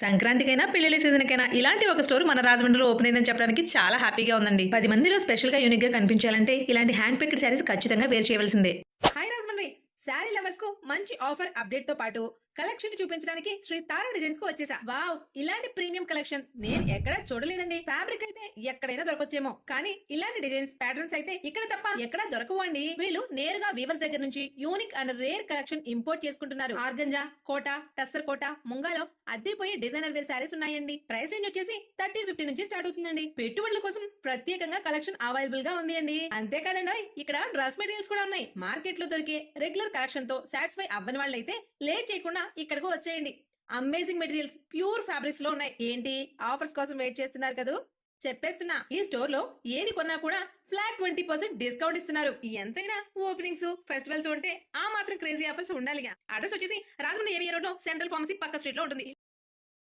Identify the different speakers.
Speaker 1: సంక్రాంతికైనా పెళ్ళిళ్ళ సీజన్కైనా ఇలాంటి ఒక స్టోర్ మన రాజమండ్రిలో ఓపెన్ అయిందని చెప్పడానికి చాలా హ్యాపీగా ఉందండి. పది మందిలో స్పెషల్గా యూనిక్గా కనిపించాలంటే ఇలాంటి హ్యాండ్ పిక్డ్ శారీస్ ఖచ్చితంగా వేర్ చేయవలసిందే. హాయ్ శారీ లవర్స్కు మంచి ఆఫర్ అప్డేట్తో పాటు కలెక్షన్ చూపించడానికి శ్రీ తారా డిజైన్స్కు వచ్చేసా. వావ్ ఇలాంటి ప్రీమియం కలెక్షన్ నేను ఎక్కడ చూడలేదండి. ఫ్యాబ్రిక్ అయితే ఎక్కడైనా దొరకొచ్చేమో. కానీ ఇలాంటి డిజైన్స్ ప్యాటర్న్స్ అయితే ఇక్కడ తప్ప ఎక్కడ దొరకవు అండి వీళ్ళు నేరుగా వీవర్స్ దగ్గర నుంచి unique and rare collection import చేసుకుంటున్నారు. ఆర్గంజా కోట టస్సర్ కోట ముంగాలో అద్దెపోయే డిజైనర్ వేర్ శారీస్ ఉన్నాయండి. ప్రైస్ రేంజ్ వచ్చేసి థర్టీ ఫిఫ్టీ నుంచి స్టార్ట్ అవుతుందండి. పెట్టుబడుల కోసం ప్రత్యేకంగా కలెక్షన్ అవైలబుల్గా ఉంది అండి అంతేకాదండి ఇక్కడ డ్రెస్ మెటీరియల్స్ కూడా ఉన్నాయి. మార్కెట్లో దొరికే రెగ్యులర్ కలెక్షన్తో సాటిస్ఫై అవ్వని వాళ్ళైతే లేట్ చేయకుండా ఇక్కడకు వచ్చేయండి. అమేజింగ్ మెటీరియల్స్ ప్యూర్ ఫ్యాబ్రిక్స్లో ఉన్నాయి. ఏంటి? ఆఫర్స్ కోసం వెయిట్ చేస్తున్నారు కదా? చెప్పేస్తున్నా ఈ స్టోర్లో ఏది కొన్నా కూడా ఫ్లాట్ ట్వంటీ పర్సెంట్ డిస్కౌంట్ ఇస్తున్నారు. ఎంతైనా ఓపెనింగ్స్ ఫెస్టివల్స్ ఉంటే ఆ మాత్రం క్రేజీ ఆఫర్స్ ఉండాలిగా. అడ్రస్ వచ్చేసి రాజమండ్రి ఏవియా రోడ్లో సెంట్రల్ ఫార్మసీ పక్క స్ట్రీట్లో ఉంటుంది.